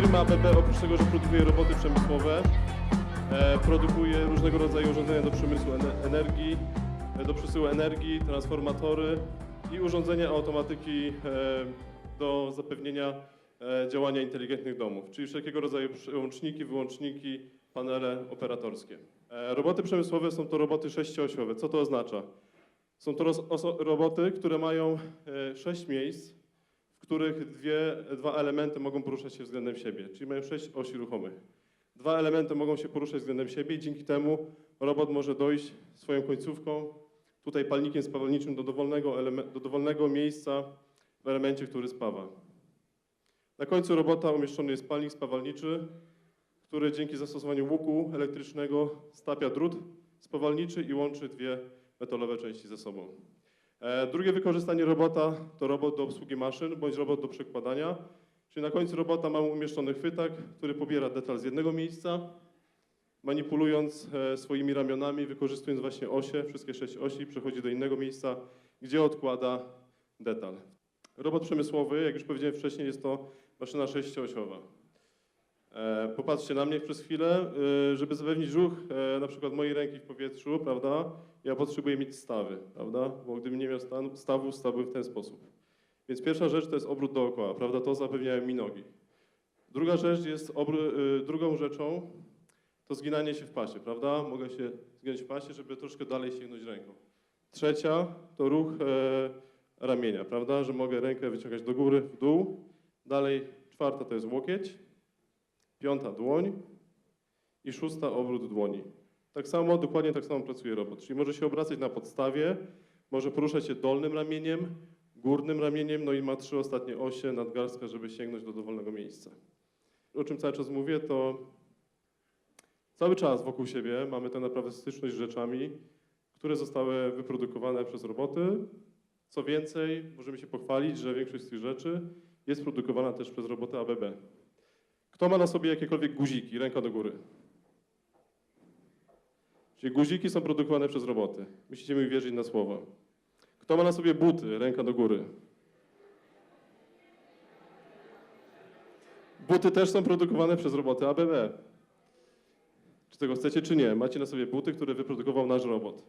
Firma ABB oprócz tego, że produkuje roboty przemysłowe, e, produkuje różnego rodzaju urządzenia do przemysłu ene- energii, e, do przesyłu energii, transformatory i urządzenia automatyki e, do zapewnienia działania inteligentnych domów, czyli wszelkiego rodzaju przełączniki, wyłączniki, panele operatorskie. Roboty przemysłowe są to roboty sześcioosiowe. Co to oznacza? Są to roboty, które mają sześć miejsc, których dwie, dwa elementy mogą poruszać się względem siebie, czyli mają sześć osi ruchomych. Dwa elementy mogą się poruszać względem siebie i dzięki temu robot może dojść swoją końcówką, tutaj palnikiem spawalniczym do dowolnego, do dowolnego miejsca w elemencie, który spawa. Na końcu robota umieszczony jest palnik spawalniczy, który dzięki zastosowaniu łuku elektrycznego stapia drut spawalniczy i łączy dwie metalowe części ze sobą. E, Drugie wykorzystanie robota to robot do obsługi maszyn bądź robot do przekładania, czyli na końcu robota mamy umieszczony chwytak, który pobiera detal z jednego miejsca, manipulując e, swoimi ramionami, wykorzystując właśnie osie, wszystkie sześć osi, przechodzi do innego miejsca, gdzie odkłada detal. Robot przemysłowy, jak już powiedziałem wcześniej, jest to maszyna sześcioosiowa. E, Popatrzcie na mnie przez chwilę, e, żeby zapewnić ruch e, na przykład mojej ręki w powietrzu, prawda, ja potrzebuję mieć stawy, prawda, bo gdybym nie miał stan- stawu, stałbym w ten sposób. Więc pierwsza rzecz to jest obrót dookoła, prawda, to zapewniają mi nogi. Druga rzecz jest, drugą rzeczą to zginanie się w pasie, prawda, mogę się zginąć w pasie, żeby troszkę dalej sięgnąć ręką. Trzecia to ruch e, ramienia, prawda, że mogę rękę wyciągać do góry, w dół. Dalej czwarta to jest łokieć, piąta dłoń i szósta obrót dłoni. Tak samo, dokładnie tak samo pracuje robot, czyli może się obracać na podstawie, może poruszać się dolnym ramieniem, górnym ramieniem, no i ma trzy ostatnie osie, nadgarstka, żeby sięgnąć do dowolnego miejsca. O czym cały czas mówię, to cały czas wokół siebie mamy tak naprawdę styczność z rzeczami, które zostały wyprodukowane przez roboty. Co więcej, możemy się pochwalić, że większość z tych rzeczy jest produkowana też przez roboty ABB. Kto ma na sobie jakiekolwiek guziki? Ręka do góry. Czyli guziki są produkowane przez roboty. Musicie mi wierzyć na słowo. Kto ma na sobie buty? Ręka do góry. Buty też są produkowane przez roboty ABB. Czy tego chcecie, czy nie? Macie na sobie buty, które wyprodukował nasz robot.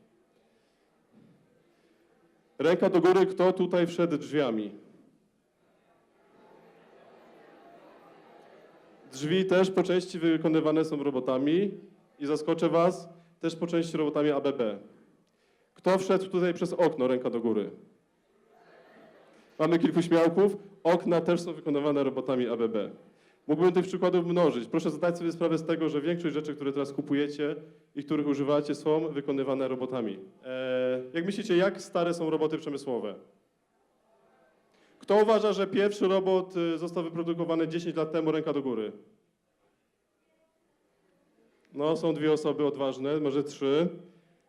Ręka do góry, kto tutaj wszedł drzwiami? Drzwi też po części wykonywane są robotami i zaskoczę Was, też po części robotami ABB. Kto wszedł tutaj przez okno? Ręka do góry. Mamy kilku śmiałków. Okna też są wykonywane robotami ABB. Mógłbym tych przykładów mnożyć. Proszę zdać sobie sprawę z tego, że większość rzeczy, które teraz kupujecie i których używacie, są wykonywane robotami. Eee, jak myślicie, jak stare są roboty przemysłowe? Kto uważa, że pierwszy robot y, został wyprodukowany 10 lat temu? Ręka do góry. No, są dwie osoby odważne, może trzy.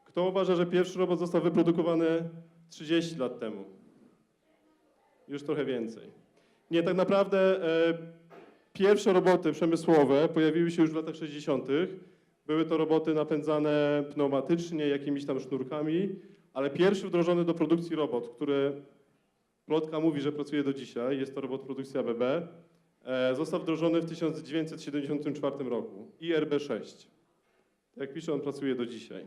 Kto uważa, że pierwszy robot został wyprodukowany 30 lat temu? Już trochę więcej. Nie, tak naprawdę e, pierwsze roboty przemysłowe pojawiły się już w latach 60. Były to roboty napędzane pneumatycznie, jakimiś tam sznurkami, ale pierwszy wdrożony do produkcji robot, który plotka mówi, że pracuje do dzisiaj, jest to robot produkcji ABB, e, został wdrożony w 1974 roku, IRB-6. Jak pisze, on pracuje do dzisiaj.